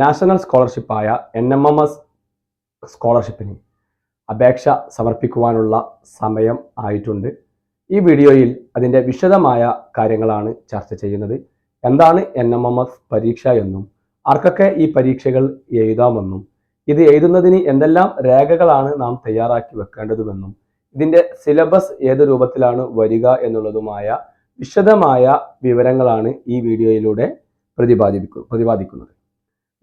National സ്കോളർഷിപ്പായ N M M S സ്കോളർഷിപ്പിന് അപേക്ഷ സമർപ്പിക്കുവാനുള്ള സമയം ആയിട്ടുണ്ട്. ഈ വീഡിയോയിൽ അതിന്റെ വിശദമായ കാര്യങ്ങളാണ് ചർച്ച ചെയ്യുന്നത്. എന്താണ് എൻ എം എം എസ് പരീക്ഷ എന്നും ആർക്കൊക്കെ ഈ പരീക്ഷകൾ എഴുതാമെന്നും ഇത് എഴുതുന്നതിന് എന്തെല്ലാം രേഖകളാണ് നാം തയ്യാറാക്കി വെക്കേണ്ടതുമെന്നും ഇതിന്റെ സിലബസ് ഏത് രൂപത്തിലാണ് വരിക എന്നുള്ളതുമായ വിശദമായ വിവരങ്ങളാണ് ഈ വീഡിയോയിലൂടെ പ്രതിപാദിപ്പിക്കുന്നത്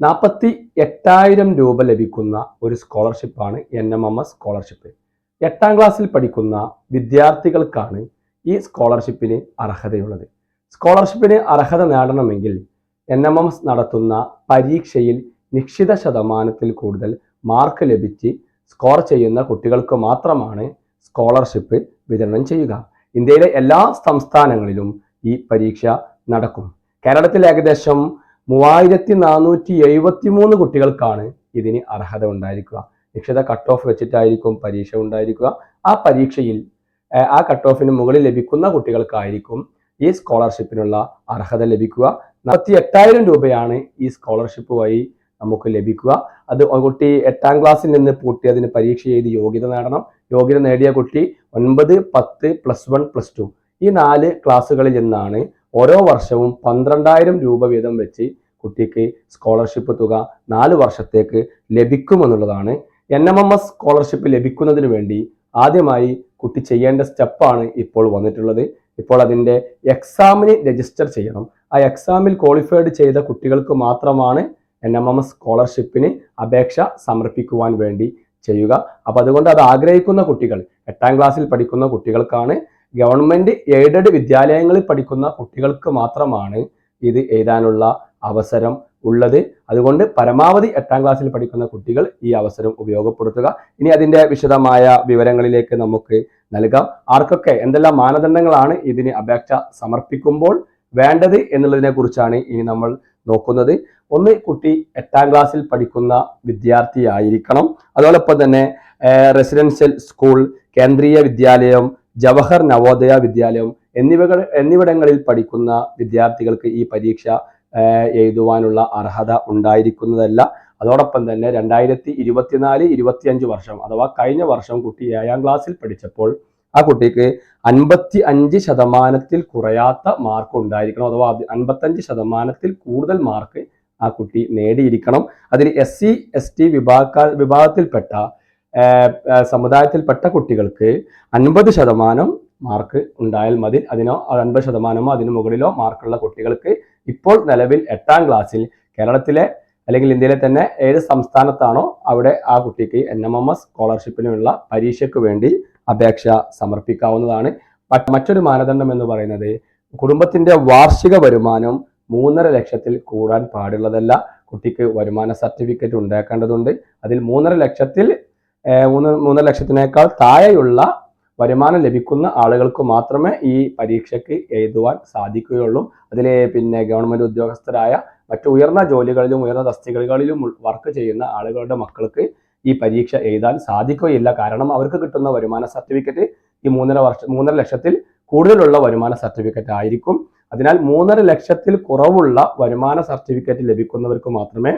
നാൽപ്പത്തി എട്ടായിരം രൂപ ലഭിക്കുന്ന ഒരു സ്കോളർഷിപ്പാണ് N M M S scholarship. എട്ടാം ക്ലാസ്സിൽ പഠിക്കുന്ന വിദ്യാർത്ഥികൾക്കാണ് ഈ സ്കോളർഷിപ്പിന് അർഹതയുള്ളത്. സ്കോളർഷിപ്പിന് അർഹത നേടണമെങ്കിൽ എൻ എം എം എസ് നടത്തുന്ന പരീക്ഷയിൽ നിശ്ചിത ശതമാനത്തിൽ കൂടുതൽ മാർക്ക് ലഭിച്ച് സ്കോർ ചെയ്യുന്ന കുട്ടികൾക്ക് മാത്രമാണ് സ്കോളർഷിപ്പ് വിതരണം ചെയ്യുക. ഇന്ത്യയിലെ എല്ലാ സംസ്ഥാനങ്ങളിലും ഈ പരീക്ഷ നടക്കും. കേരളത്തിൽ ഏകദേശം മൂവായിരത്തി നാനൂറ്റി എഴുപത്തി മൂന്ന് കുട്ടികൾക്കാണ് ഇതിന് അർഹത ഉണ്ടായിരിക്കുക. നിശ്ചിത കട്ട് ഓഫ് വെച്ചിട്ടായിരിക്കും പരീക്ഷ ഉണ്ടായിരിക്കുക. ആ പരീക്ഷയിൽ ആ കട്ട് ഓഫിന് മുകളിൽ ലഭിക്കുന്ന കുട്ടികൾക്കായിരിക്കും ഈ സ്കോളർഷിപ്പിനുള്ള അർഹത ലഭിക്കുക. നാൽപ്പത്തി എട്ടായിരം രൂപയാണ് ഈ സ്കോളർഷിപ്പ് വഴി നമുക്ക് ലഭിക്കുക. അത് കുട്ടി എട്ടാം ക്ലാസ്സിൽ നിന്ന് പൂട്ടി അതിന് പരീക്ഷ ചെയ്ത് യോഗ്യത നേടണം. യോഗ്യത നേടിയ കുട്ടി ഒൻപത് പത്ത് പ്ലസ് വൺ പ്ലസ് ടു ഈ നാല് ക്ലാസ്സുകളിൽ നിന്നാണ് ഓരോ വർഷവും പന്ത്രണ്ടായിരം രൂപ വീതം വെച്ച് കുട്ടിക്ക് സ്കോളർഷിപ്പ് തുക നാല് വർഷത്തേക്ക് ലഭിക്കുമെന്നുള്ളതാണ് N M M S scholarship ലഭിക്കുന്നതിന് വേണ്ടി ആദ്യമായി കുട്ടി ചെയ്യേണ്ട സ്റ്റെപ്പാണ് ഇപ്പോൾ വന്നിട്ടുള്ളത്. ഇപ്പോൾ അതിന്റെ എക്സാമിന് രജിസ്റ്റർ ചെയ്യണം. ആ എക്സാമിൽ ക്വാളിഫൈഡ് ചെയ്ത കുട്ടികൾക്ക് മാത്രമാണ് എൻ എം എം എസ് സ്കോളർഷിപ്പിന് അപേക്ഷ സമർപ്പിക്കുവാൻ വേണ്ടി ചെയ്യുക. അപ്പം അതുകൊണ്ട് അത് ആഗ്രഹിക്കുന്ന കുട്ടികൾ എട്ടാം ക്ലാസ്സിൽ പഠിക്കുന്ന കുട്ടികൾക്കാണ് ഗവൺമെന്റ് എയ്ഡഡ് വിദ്യാലയങ്ങളിൽ പഠിക്കുന്ന കുട്ടികൾക്ക് മാത്രമാണ് ഇത് എഴുതാനുള്ള അവസരം ഉള്ളത്. അതുകൊണ്ട് പരമാവധി എട്ടാം ക്ലാസ്സിൽ പഠിക്കുന്ന കുട്ടികൾ ഈ അവസരം ഉപയോഗപ്പെടുത്തുക. ഇനി അതിന്റെ വിശദമായ വിവരങ്ങളിലേക്ക് നമുക്ക് നൽകാം. ആർക്കൊക്കെ എന്തെല്ലാം മാനദണ്ഡങ്ങളാണ് ഇതിന് അപേക്ഷ സമർപ്പിക്കുമ്പോൾ വേണ്ടത് എന്നുള്ളതിനെ കുറിച്ചാണ് ഇനി നമ്മൾ നോക്കുന്നത്. ഒന്ന് കുട്ടി എട്ടാം ക്ലാസ്സിൽ പഠിക്കുന്ന വിദ്യാർത്ഥിയായിരിക്കണം. അതോടൊപ്പം തന്നെ റെസിഡൻഷ്യൽ സ്കൂൾ കേന്ദ്രീയ വിദ്യാലയം ജവഹർ നവോദയ വിദ്യാലയം എന്നിവകൾ എന്നിവിടങ്ങളിൽ പഠിക്കുന്ന വിദ്യാർത്ഥികൾക്ക് ഈ പരീക്ഷ എഴുതുവാനുള്ള അർഹത ഉണ്ടായിരിക്കുന്നതല്ല. അതോടൊപ്പം തന്നെ രണ്ടായിരത്തി ഇരുപത്തിനാല് ഇരുപത്തിയഞ്ച് വർഷം അഥവാ കഴിഞ്ഞ വർഷം കുട്ടി ഏഴാം ക്ലാസ്സിൽ പഠിച്ചപ്പോൾ ആ കുട്ടിക്ക് അൻപത്തി അഞ്ച് ശതമാനത്തിൽ കുറയാത്ത മാർക്ക് ഉണ്ടായിരിക്കണം അഥവാ അൻപത്തഞ്ച് ശതമാനത്തിൽ കൂടുതൽ മാർക്ക് ആ കുട്ടി നേടിയിരിക്കണം. അതിൽ എസ് സി എസ് ടി വിഭാഗ വിഭാഗത്തിൽപ്പെട്ട സമുദായത്തിൽപ്പെട്ട കുട്ടികൾക്ക് അൻപത് ശതമാനം മാർക്ക് ഉണ്ടായാൽ മതി. അതിനോ അൻപത് ശതമാനമോ അതിനു മുകളിലോ മാർക്കുള്ള കുട്ടികൾക്ക് ഇപ്പോൾ നിലവിൽ എട്ടാം ക്ലാസ്സിൽ കേരളത്തിലെ അല്ലെങ്കിൽ ഇന്ത്യയിലെ തന്നെ ഏത് സംസ്ഥാനത്താണോ അവിടെ ആ കുട്ടിക്ക് എൻ എം എം എസ് സ്കോളർഷിപ്പിനുള്ള പരീക്ഷയ്ക്ക് വേണ്ടി അപേക്ഷ സമർപ്പിക്കാവുന്നതാണ്. മറ്റൊരു മാനദണ്ഡം എന്ന് പറയുന്നത് കുടുംബത്തിന്റെ വാർഷിക വരുമാനം മൂന്നര ലക്ഷത്തിൽ കൂടാൻ പാടുള്ളതല്ല. കുട്ടിക്ക് വരുമാന സർട്ടിഫിക്കറ്റ് ഉണ്ടാക്കേണ്ടതുണ്ട്. അതിൽ മൂന്നര ലക്ഷത്തിൽ മൂന്ന് മൂന്നര ലക്ഷത്തിനേക്കാൾ താഴെയുള്ള വരുമാനം ലഭിക്കുന്ന ആളുകൾക്ക് മാത്രമേ ഈ പരീക്ഷയ്ക്ക് എഴുതുവാൻ സാധിക്കുകയുള്ളൂ. അതിൽ പിന്നെ ഗവൺമെന്റ് ഉദ്യോഗസ്ഥരായ മറ്റു ഉയർന്ന ജോലികളിലും ഉയർന്ന തസ്തികകളിലും വർക്ക് ചെയ്യുന്ന ആളുകളുടെ മക്കൾക്ക് ഈ പരീക്ഷ എഴുതാൻ സാധിക്കുകയില്ല. കാരണം അവർക്ക് കിട്ടുന്ന വരുമാന സർട്ടിഫിക്കറ്റ് ഈ മൂന്നര വർഷം മൂന്നര ലക്ഷത്തിൽ കൂടുതലുള്ള വരുമാന സർട്ടിഫിക്കറ്റ് ആയിരിക്കും. അതിനാൽ മൂന്നര ലക്ഷത്തിൽ കുറവുള്ള വരുമാന സർട്ടിഫിക്കറ്റ് ലഭിക്കുന്നവർക്ക് മാത്രമേ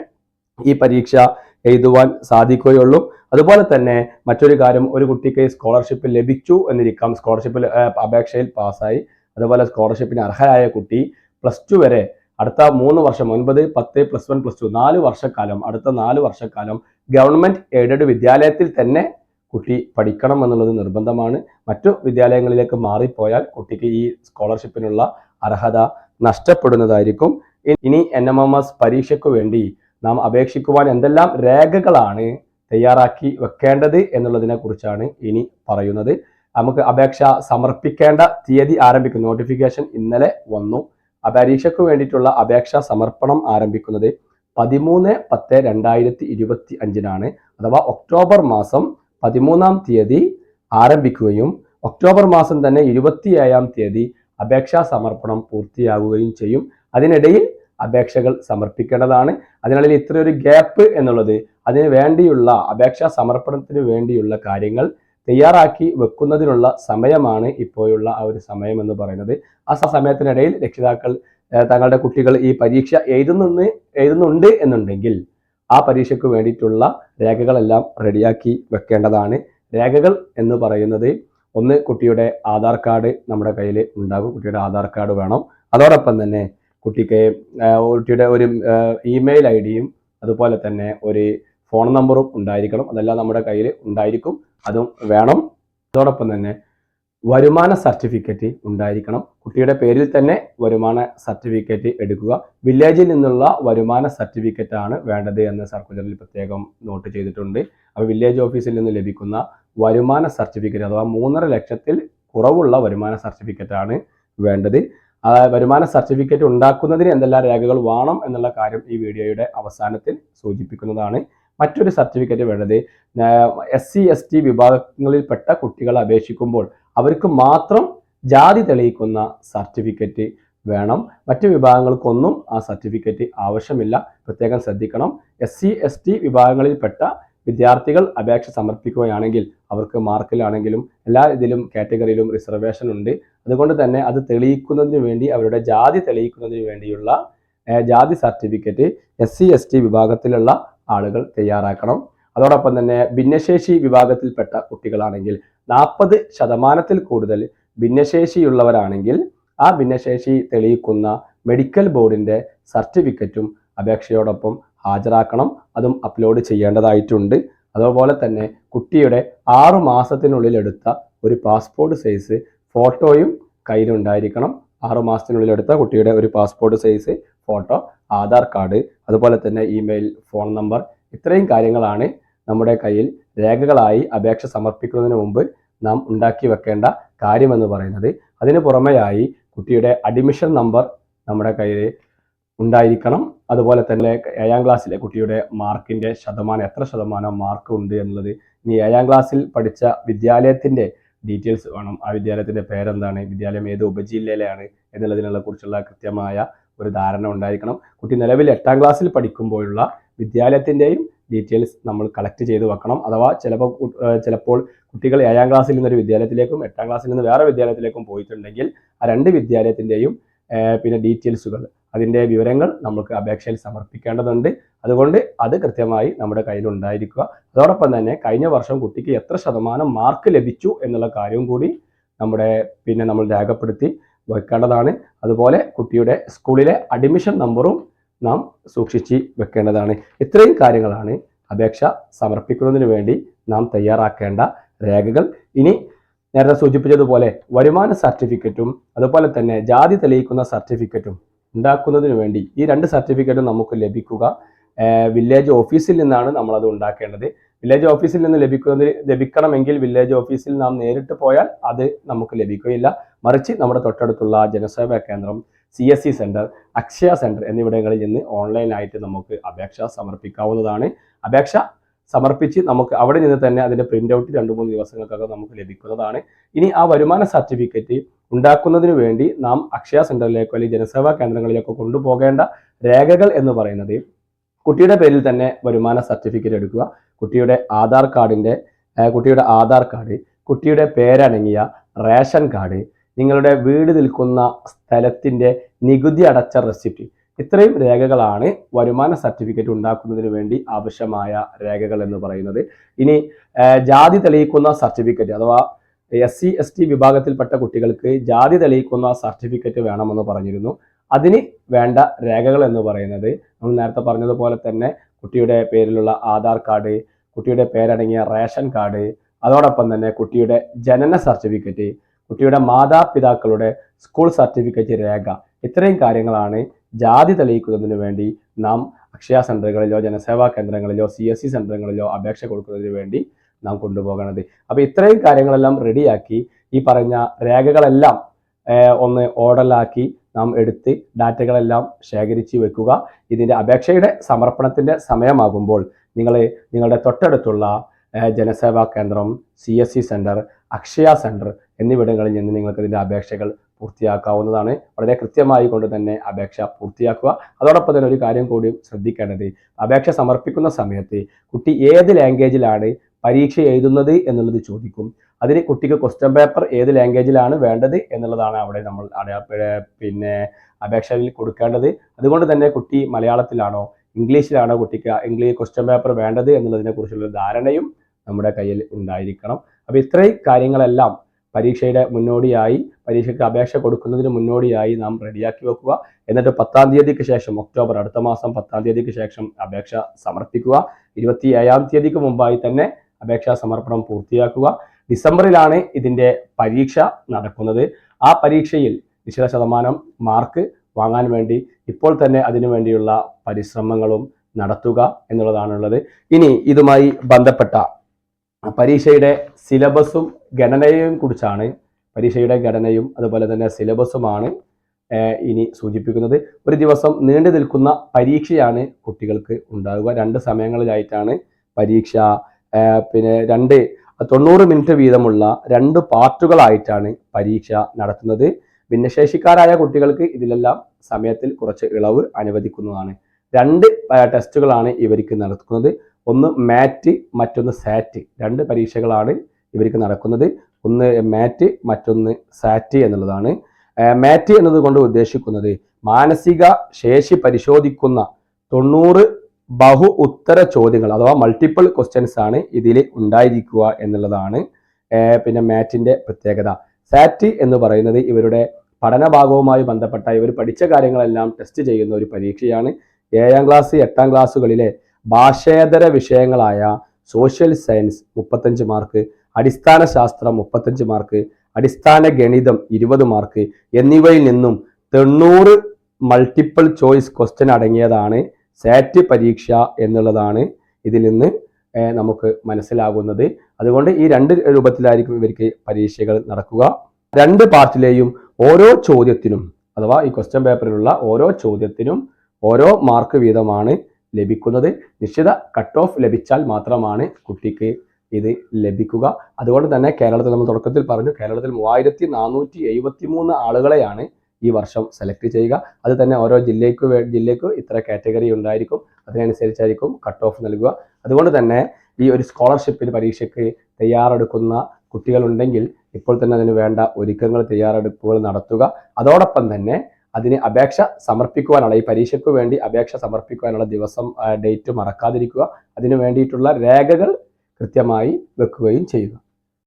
ഈ പരീക്ഷ എഴുതുവാൻ സാധിക്കുകയുള്ളൂ. അതുപോലെ തന്നെ മറ്റൊരു കാര്യം ഒരു കുട്ടിക്ക് സ്കോളർഷിപ്പ് ലഭിച്ചു എന്നിരിക്കാം. സ്കോളർഷിപ്പിൽ അപേക്ഷയിൽ പാസ്സായി. അതുപോലെ സ്കോളർഷിപ്പിന് അർഹരായ കുട്ടി പ്ലസ് ടു വരെ അടുത്ത മൂന്ന് വർഷം ഒൻപത് പത്ത് പ്ലസ് വൺ പ്ലസ് ടു നാല് വർഷക്കാലം അടുത്ത നാല് വർഷക്കാലം ഗവൺമെന്റ് എയ്ഡഡ് വിദ്യാലയത്തിൽ തന്നെ കുട്ടി പഠിക്കണം എന്നുള്ളത് നിർബന്ധമാണ്. മറ്റു വിദ്യാലയങ്ങളിലേക്ക് മാറിപ്പോയാൽ കുട്ടിക്ക് ഈ സ്കോളർഷിപ്പിനുള്ള അർഹത നഷ്ടപ്പെടുന്നതായിരിക്കും. ഇനി എൻ എം എം എസ് പരീക്ഷയ്ക്ക് വേണ്ടി നാം അപേക്ഷിക്കുവാൻ എന്തെല്ലാം രേഖകളാണ് തയ്യാറാക്കി വെക്കേണ്ടത് എന്നുള്ളതിനെ കുറിച്ചാണ് ഇനി പറയുന്നത്. നമുക്ക് അപേക്ഷ സമർപ്പിക്കേണ്ട തീയതി ആരംഭിക്കും നോട്ടിഫിക്കേഷൻ ഇന്നലെ വന്നു. പരീക്ഷയ്ക്ക് വേണ്ടിയിട്ടുള്ള അപേക്ഷ സമർപ്പണം ആരംഭിക്കുന്നത് പതിമൂന്ന് പത്ത് രണ്ടായിരത്തി ഇരുപത്തി അഞ്ചിനാണ് അഥവാ ഒക്ടോബർ മാസം പതിമൂന്നാം തീയതി ആരംഭിക്കുകയും ഒക്ടോബർ മാസം തന്നെ ഇരുപത്തിയേഴാം തീയതി അപേക്ഷാ സമർപ്പണം പൂർത്തിയാകുകയും ചെയ്യും. അതിനിടയിൽ അപേക്ഷകൾ സമർപ്പിക്കേണ്ടതാണ്. അതിനിടയിൽ ഇത്രയൊരു ഗ്യാപ്പ് എന്നുള്ളത് അതിന് വേണ്ടിയുള്ള അപേക്ഷാ സമർപ്പണത്തിന് വേണ്ടിയുള്ള കാര്യങ്ങൾ തയ്യാറാക്കി വെക്കുന്നതിനുള്ള സമയമാണ് ഇപ്പോഴുള്ള ആ ഒരു സമയം എന്ന് പറയുന്നത്. ആ സമയത്തിനിടയിൽ രക്ഷിതാക്കൾ തങ്ങളുടെ കുട്ടികൾ ഈ പരീക്ഷ എഴുതുന്നെന്ന് എഴുതുന്നുണ്ട് എന്നുണ്ടെങ്കിൽ ആ പരീക്ഷയ്ക്ക് വേണ്ടിയിട്ടുള്ള രേഖകളെല്ലാം റെഡിയാക്കി വെക്കേണ്ടതാണ്. രേഖകൾ എന്ന് പറയുന്നത് ഒന്ന് കുട്ടിയുടെ ആധാർ കാർഡ് നമ്മുടെ കയ്യിൽ ഉണ്ടാകും. കുട്ടിയുടെ ആധാർ കാർഡ് വേണം. അതോടൊപ്പം തന്നെ കുട്ടിക്ക് കുട്ടിയുടെ ഒരു ഇമെയിൽ ഐ ഡിയും അതുപോലെ തന്നെ ഒരു ഫോൺ നമ്പറും ഉണ്ടായിരിക്കണം. അതെല്ലാം നമ്മുടെ കയ്യിൽ ഉണ്ടായിരിക്കും. അതും വേണം. അതോടൊപ്പം തന്നെ വരുമാന സർട്ടിഫിക്കറ്റ് ഉണ്ടായിരിക്കണം. കുട്ടിയുടെ പേരിൽ തന്നെ വരുമാന സർട്ടിഫിക്കറ്റ് എടുക്കുക. വില്ലേജിൽ നിന്നുള്ള വരുമാന സർട്ടിഫിക്കറ്റ് ആണ് വേണ്ടത് എന്ന് സർക്കുലറിൽ പ്രത്യേകം നോട്ട് ചെയ്തിട്ടുണ്ട്. അപ്പോൾ വില്ലേജ് ഓഫീസിൽ നിന്ന് ലഭിക്കുന്ന വരുമാന സർട്ടിഫിക്കറ്റ് അഥവാ മൂന്നര ലക്ഷത്തിൽ കുറവുള്ള വരുമാന സർട്ടിഫിക്കറ്റ് ആണ് വേണ്ടത്. വരുമാന സർട്ടിഫിക്കറ്റ് ഉണ്ടാക്കുന്നതിന് എന്തെല്ലാം രേഖകൾ വേണം എന്നുള്ള കാര്യം ഈ വീഡിയോയുടെ അവസാനത്തിൽ സൂചിപ്പിക്കുന്നതാണ്. മറ്റൊരു സർട്ടിഫിക്കറ്റ് വേണ്ടത് എസ് സി എസ് ടി വിഭാഗങ്ങളിൽപ്പെട്ട കുട്ടികളെ അപേക്ഷിക്കുമ്പോൾ അവർക്ക് മാത്രം ജാതി തെളിയിക്കുന്ന സർട്ടിഫിക്കറ്റ് വേണം. മറ്റു വിഭാഗങ്ങൾക്കൊന്നും ആ സർട്ടിഫിക്കറ്റ് ആവശ്യമില്ല. പ്രത്യേകം ശ്രദ്ധിക്കണം. എസ് സി എസ് ടി വിഭാഗങ്ങളിൽപ്പെട്ട വിദ്യാർത്ഥികൾ അപേക്ഷ സമർപ്പിക്കുകയാണെങ്കിൽ അവർക്ക് മാർക്കിലാണെങ്കിലും എല്ലാ ഇതിലും കാറ്റഗറിയിലും റിസർവേഷൻ ഉണ്ട്. അതുകൊണ്ട് തന്നെ അത് തെളിയിക്കുന്നതിന് വേണ്ടി അവരുടെ ജാതി തെളിയിക്കുന്നതിന് വേണ്ടിയുള്ള ജാതി certificate S C S T വിഭാഗത്തിലുള്ള ആളുകൾ തയ്യാറാക്കണം. അതോടൊപ്പം തന്നെ ഭിന്നശേഷി വിഭാഗത്തിൽപ്പെട്ട കുട്ടികളാണെങ്കിൽ നാൽപ്പത് ശതമാനത്തിൽ കൂടുതൽ ഭിന്നശേഷിയുള്ളവരാണെങ്കിൽ ആ ഭിന്നശേഷി തെളിയിക്കുന്ന മെഡിക്കൽ ബോർഡിന്റെ സർട്ടിഫിക്കറ്റും അപേക്ഷയോടൊപ്പം ഹാജരാക്കണം. അതും അപ്ലോഡ് ചെയ്യേണ്ടതായിട്ടുണ്ട്. അതുപോലെ തന്നെ കുട്ടിയുടെ ആറു മാസത്തിനുള്ളിൽ എടുത്ത ഒരു പാസ്പോർട്ട് സൈസ് ഫോട്ടോയും കയ്യിലുണ്ടായിരിക്കണം. ആറു മാസത്തിനുള്ളിൽ എടുത്ത കുട്ടിയുടെ ഒരു passport size photo Aadhaar card അതുപോലെ തന്നെ ഇമെയിൽ ഫോൺ നമ്പർ ഇത്രയും കാര്യങ്ങളാണ് നമ്മുടെ കയ്യിൽ രേഖകളായി അപേക്ഷ സമർപ്പിക്കുന്നതിന് മുമ്പ് നാം ഉണ്ടാക്കി വെക്കേണ്ട കാര്യമെന്ന് പറയുന്നത്. അതിന് പുറമെയായി കുട്ടിയുടെ അഡ്മിഷൻ നമ്പർ നമ്മുടെ കയ്യിൽ ഉണ്ടായിരിക്കണം. അതുപോലെ തന്നെ ഏഴാം ക്ലാസ്സിലെ കുട്ടിയുടെ മാർക്കിന്റെ ശതമാനം എത്ര ശതമാനം മാർക്ക് ഉണ്ട് എന്നുള്ളത് ഇനി ഏഴാം ക്ലാസ്സിൽ പഠിച്ച വിദ്യാലയത്തിന്റെ ഡീറ്റെയിൽസ് വേണം. ആ വിദ്യാലയത്തിന്റെ പേരെന്താണ്? വിദ്യാലയം ഏത് ഉപജില്ലയിലാണ്? എന്നുള്ളതിനുള്ള കുറിച്ചുള്ള കൃത്യമായ ഒരു ധാരണ ഉണ്ടായിരിക്കണം. കുട്ടി നിലവിൽ എട്ടാം ക്ലാസ്സിൽ പഠിക്കുമ്പോഴുള്ള വിദ്യാലയത്തിന്റെയും ഡീറ്റെയിൽസ് നമ്മൾ കളക്ട് ചെയ്ത് വെക്കണം. അഥവാ ചിലപ്പോൾ ചിലപ്പോൾ കുട്ടികൾ ഏഴാം ക്ലാസ്സിൽ നിന്നൊരു വിദ്യാലയത്തിലേക്കും എട്ടാം ക്ലാസ്സിൽ നിന്ന് വേറെ വിദ്യാലയത്തിലേക്കും പോയിട്ടുണ്ടെങ്കിൽ ആ രണ്ട് വിദ്യാലയത്തിന്റെയും ഏഹ് പിന്നെ ഡീറ്റെയിൽസുകൾ. അതിന്റെ വിവരങ്ങൾ നമുക്ക് അപേക്ഷയിൽ സമർപ്പിക്കേണ്ടതുണ്ട്. അതുകൊണ്ട് അത് കൃത്യമായി നമ്മുടെ കയ്യിൽ ഉണ്ടായിരിക്കുക അതോടൊപ്പം തന്നെ കഴിഞ്ഞ വർഷം കുട്ടിക്ക് എത്ര ശതമാനം മാർക്ക് ലഭിച്ചു എന്നുള്ള കാര്യവും കൂടി നമ്മുടെ പിന്നെ നമ്മൾ രേഖപ്പെടുത്തി വെക്കേണ്ടതാണ്. അതുപോലെ കുട്ടിയുടെ സ്കൂളിലെ അഡ്മിഷൻ നമ്പറും നാം സൂക്ഷിച്ച് വെക്കേണ്ടതാണ്. ഇത്രയും കാര്യങ്ങളാണ് അപേക്ഷ സമർപ്പിക്കുന്നതിന് വേണ്ടി നാം തയ്യാറാക്കേണ്ട രേഖകൾ. ഇനി നേരത്തെ സൂചിപ്പിച്ചതുപോലെ വരുമാന സർട്ടിഫിക്കറ്റും അതുപോലെ തന്നെ ജാതി തെളിയിക്കുന്ന സർട്ടിഫിക്കറ്റും ഉണ്ടാക്കുന്നതിന് വേണ്ടി ഈ രണ്ട് സർട്ടിഫിക്കറ്റും നമുക്ക് ലഭിക്കുക. വില്ലേജ് ഓഫീസിൽ നിന്നാണ് നമ്മളത് ഉണ്ടാക്കേണ്ടത്. വില്ലേജ് ഓഫീസിൽ നിന്ന് ലഭിക്കുന്നത് ലഭിക്കണമെങ്കിൽ വില്ലേജ് ഓഫീസിൽ നാം നേരിട്ട് പോയാൽ അത് നമുക്ക് ലഭിക്കുകയില്ല. മറിച്ച് നമ്മുടെ തൊട്ടടുത്തുള്ള Janaseva Kendram C S C center Akshaya center എന്നിവിടങ്ങളിൽ നിന്ന് ഓൺലൈനായിട്ട് നമുക്ക് അപേക്ഷ സമർപ്പിക്കാവുന്നതാണ്. അപേക്ഷ സമർപ്പിച്ച് നമുക്ക് അവിടെ നിന്ന് തന്നെ അതിന്റെ പ്രിന്റ് ഔട്ട് രണ്ട് മൂന്ന് ദിവസങ്ങൾക്കകം നമുക്ക് ലഭിക്കുന്നതാണ്. ഇനി ആ വരുമാന സർട്ടിഫിക്കറ്റ് ഉണ്ടാക്കുന്നതിന് വേണ്ടി നാം അക്ഷയ സെന്ററിലേക്കോ അല്ലെങ്കിൽ ജനസേവാ കേന്ദ്രങ്ങളിലേക്കോ കൊണ്ടുപോകേണ്ട രേഖകൾ എന്ന് പറയുന്നത് കുട്ടിയുടെ പേരിൽ തന്നെ വരുമാന സർട്ടിഫിക്കറ്റ് എടുക്കുക. കുട്ടിയുടെ ആധാർ കാർഡിന്റെ കുട്ടിയുടെ ആധാർ കാർഡ് കുട്ടിയുടെ പേരടങ്ങിയ റേഷൻ കാർഡ് നിങ്ങളുടെ വീട് നിൽക്കുന്ന സ്ഥലത്തിന്റെ നികുതി അടച്ച റെസിപ്റ്റ് ഇത്രയും രേഖകളാണ് വരുമാന സർട്ടിഫിക്കറ്റ് ഉണ്ടാക്കുന്നതിന് വേണ്ടി ആവശ്യമായ രേഖകൾ എന്ന് പറയുന്നത്. ഇനി ജാതി തെളിയിക്കുന്ന സർട്ടിഫിക്കറ്റ് അഥവാ എസ് സി എസ് ടി വിഭാഗത്തിൽപ്പെട്ട കുട്ടികൾക്ക് ജാതി തെളിയിക്കുന്ന സർട്ടിഫിക്കറ്റ് വേണമെന്ന് പറഞ്ഞിരുന്നു. അതിന് വേണ്ട രേഖകൾ എന്ന് പറയുന്നത് നമ്മൾ നേരത്തെ പറഞ്ഞതുപോലെ തന്നെ കുട്ടിയുടെ പേരിലുള്ള ആധാർ കാർഡ് കുട്ടിയുടെ പേരടങ്ങിയ റേഷൻ കാർഡ് അതോടൊപ്പം തന്നെ കുട്ടിയുടെ ജനന സർട്ടിഫിക്കറ്റ് കുട്ടിയുടെ മാതാപിതാക്കളുടെ സ്കൂൾ സർട്ടിഫിക്കറ്റ് രേഖ. ഇത്രയും കാര്യങ്ങളാണ് ജാതി തെളിയിക്കുന്നതിന് വേണ്ടി നാം അക്ഷയ സെന്ററുകളിലോ ജനസേവാ കേന്ദ്രങ്ങളിലോ സി എസ് സി സെന്ററുകളിലോ അപേക്ഷ കൊടുക്കുന്നതിന് വേണ്ടി നാം കൊണ്ടുപോകണത്. അപ്പോൾ ഇത്രയും കാര്യങ്ങളെല്ലാം റെഡിയാക്കി ഈ പറഞ്ഞ രേഖകളെല്ലാം ഒന്ന് ഓർഡറിലാക്കി നാം എടുത്ത് ഡാറ്റകളെല്ലാം ശേഖരിച്ച് വെക്കുക. ഇതിന്റെ അപേക്ഷയുടെ സമർപ്പണത്തിന്റെ സമയമാകുമ്പോൾ നിങ്ങൾ നിങ്ങളുടെ തൊട്ടടുത്തുള്ള Janaseva Kendram C S C center Akshaya center എന്നിവിടങ്ങളിൽ നിന്ന് നിങ്ങൾക്ക് ഇതിന്റെ അപേക്ഷകൾ പൂർത്തിയാക്കാവുന്നതാണ്. വളരെ കൃത്യമായി കൊണ്ട് തന്നെ അപേക്ഷ പൂർത്തിയാക്കുക. അതോടൊപ്പം തന്നെ ഒരു കാര്യം കൂടി ശ്രദ്ധിക്കേണ്ടത് അപേക്ഷ സമർപ്പിക്കുന്ന സമയത്ത് കുട്ടി ഏത് ലാംഗ്വേജിലാണ് പരീക്ഷ എഴുതുന്നത് എന്നുള്ളത് ചോദിക്കും. അതിന് കുട്ടിക്ക് ക്വസ്റ്റ്യൻ പേപ്പർ ഏത് ലാംഗ്വേജിലാണ് വേണ്ടത് എന്നുള്ളതാണ് അവിടെ നമ്മൾ പിന്നെ അപേക്ഷയിൽ കൊടുക്കേണ്ടത്. അതുകൊണ്ട് തന്നെ കുട്ടി മലയാളത്തിലാണോ ഇംഗ്ലീഷിലാണോ കുട്ടിക്ക് ഇംഗ്ലീഷ് ക്വസ്റ്റ്യൻ പേപ്പർ വേണ്ടത് എന്നുള്ളതിനെ കുറിച്ചുള്ള ധാരണയും നമ്മുടെ കയ്യിൽ ഉണ്ടായിരിക്കണം. അപ്പോൾ ഇത്രയും കാര്യങ്ങളെല്ലാം പരീക്ഷയുടെ മുന്നോടിയായി പരീക്ഷയ്ക്ക് അപേക്ഷ കൊടുക്കുന്നതിന് മുന്നോടിയായി നാം റെഡിയാക്കി വെക്കുക. എന്നിട്ട് പത്താം തീയതിക്ക് ശേഷം ഒക്ടോബർ അടുത്ത മാസം പത്താം തീയതിക്ക് ശേഷം അപേക്ഷ സമർപ്പിക്കുക. ഇരുപത്തി ഏഴാം തീയതിക്ക് മുമ്പായി തന്നെ അപേക്ഷാ സമർപ്പണം പൂർത്തിയാക്കുക. ഡിസംബറിലാണ് ഇതിന്റെ പരീക്ഷ നടക്കുന്നത്. ആ പരീക്ഷയിൽ നിശ്ചിത ശതമാനം മാർക്ക് വാങ്ങാൻ വേണ്ടി ഇപ്പോൾ തന്നെ അതിനു വേണ്ടിയുള്ള പരിശ്രമങ്ങളും നടത്തുക എന്നുള്ളതാണുള്ളത്. ഇനി ഇതുമായി ബന്ധപ്പെട്ട പരീക്ഷയുടെ സിലബസും ഘടനയും കുറിച്ചാണ് പരീക്ഷയുടെ ഘടനയും അതുപോലെ തന്നെ സിലബസുമാണ് ഇനി സൂചിപ്പിക്കുന്നത്. ഒരു ദിവസം നീണ്ടു നിൽക്കുന്ന പരീക്ഷയാണ് കുട്ടികൾക്ക് ഉണ്ടാവുക. രണ്ട് സമയങ്ങളിലായിട്ടാണ് പരീക്ഷ പിന്നെ രണ്ട് തൊണ്ണൂറ് മിനിറ്റ് വീതമുള്ള രണ്ട് പാർട്ടുകളായിട്ടാണ് പരീക്ഷ നടത്തുന്നത്. ഭിന്നശേഷിക്കാരായ കുട്ടികൾക്ക് ഇതിലെല്ലാം സമയത്തിൽ കുറച്ച് ഇളവ് അനുവദിക്കുന്നതാണ്. രണ്ട് ടെസ്റ്റുകളാണ് ഇവർക്ക് നടത്തുന്നത്. ഒന്ന് മാറ്റ് മറ്റൊന്ന് സാറ്റ് രണ്ട് പരീക്ഷകളാണ് ഇവർക്ക് നടക്കുന്നത്. ഒന്ന് മാറ്റ് മറ്റൊന്ന് സാറ്റ് എന്നുള്ളതാണ്. മാറ്റ് എന്നതുകൊണ്ട് ഉദ്ദേശിക്കുന്നത് മാനസിക ശേഷി പരിശോധിക്കുന്ന തൊണ്ണൂറ് ബഹു ഉത്തര ചോദ്യങ്ങൾ അഥവാ മൾട്ടിപ്പിൾ ക്വസ്റ്റ്യൻസ് ആണ് ഇതിൽ ഉണ്ടായിരിക്കുക എന്നുള്ളതാണ്. പിന്നെ മാറ്റിന്റെ പ്രത്യേകത. സാറ്റ് എന്ന് പറയുന്നത് ഇവരുടെ പഠന ഭാഗവുമായി ബന്ധപ്പെട്ട ഇവർ പഠിച്ച കാര്യങ്ങളെല്ലാം ടെസ്റ്റ് ചെയ്യുന്ന ഒരു പരീക്ഷയാണ്. ഏഴാം ക്ലാസ് എട്ടാം ക്ലാസ്സുകളിലെ ഭാഷേതര വിഷയങ്ങളായ സോഷ്യൽ സയൻസ് മുപ്പത്തഞ്ച് മാർക്ക് അടിസ്ഥാന ശാസ്ത്രം മുപ്പത്തഞ്ച് മാർക്ക് അടിസ്ഥാന ഗണിതം ഇരുപത് മാർക്ക് എന്നിവയിൽ നിന്നും തൊണ്ണൂറ് മൾട്ടിപ്പിൾ ചോയ്സ് ക്വസ്റ്റ്യൻ അടങ്ങിയതാണ് സാറ്റ് പരീക്ഷ എന്നുള്ളതാണ് ഇതിൽ നിന്ന് നമുക്ക് മനസ്സിലാകുന്നത് അതുകൊണ്ട് ഈ രണ്ട് രൂപത്തിലായിരിക്കും ഇവർക്ക് പരീക്ഷകൾ നടക്കുക. രണ്ട് പാർട്ടിലെയും ഓരോ ചോദ്യത്തിനും അഥവാ ഈ ക്വസ്റ്റ്യൻ പേപ്പറിലുള്ള ഓരോ ചോദ്യത്തിനും ഓരോ മാർക്ക് വീതമാണ് ലഭിക്കുന്നത്. നിശ്ചിത കട്ട് ഓഫ് ലഭിച്ചാൽ മാത്രമാണ് കുട്ടിക്ക് ഇത് ലഭിക്കുക. അതുകൊണ്ട് തന്നെ കേരളത്തിൽ നമ്മൾ തുടക്കത്തിൽ പറഞ്ഞു കേരളത്തിൽ മൂവായിരത്തി നാനൂറ്റി എഴുപത്തി മൂന്ന് ആളുകളെയാണ് ഈ വർഷം സെലക്ട് ചെയ്യുക. അത് തന്നെ ഓരോ ജില്ലയ്ക്ക് ജില്ലയ്ക്ക് ഇത്ര കാറ്റഗറി ഉണ്ടായിരിക്കും. അതിനനുസരിച്ചായിരിക്കും കട്ട് ഓഫ് നൽകുക. അതുകൊണ്ട് തന്നെ ഈ ഒരു സ്കോളർഷിപ്പിന് പരീക്ഷയ്ക്ക് തയ്യാറെടുക്കുന്ന കുട്ടികളുണ്ടെങ്കിൽ ഇപ്പോൾ തന്നെ അതിന് വേണ്ട ഒരുക്കങ്ങൾ തയ്യാറെടുപ്പുകൾ നടത്തുക. അതോടൊപ്പം തന്നെ അതിന് അപേക്ഷ സമർപ്പിക്കുവാനുള്ള ഈ പരീക്ഷയ്ക്ക് വേണ്ടി അപേക്ഷ സമർപ്പിക്കുവാനുള്ള ദിവസം ഡേറ്റ് മറക്കാതിരിക്കുക. അതിനു വേണ്ടിയിട്ടുള്ള രേഖകൾ കൃത്യമായി വെക്കുകയും ചെയ്യുക.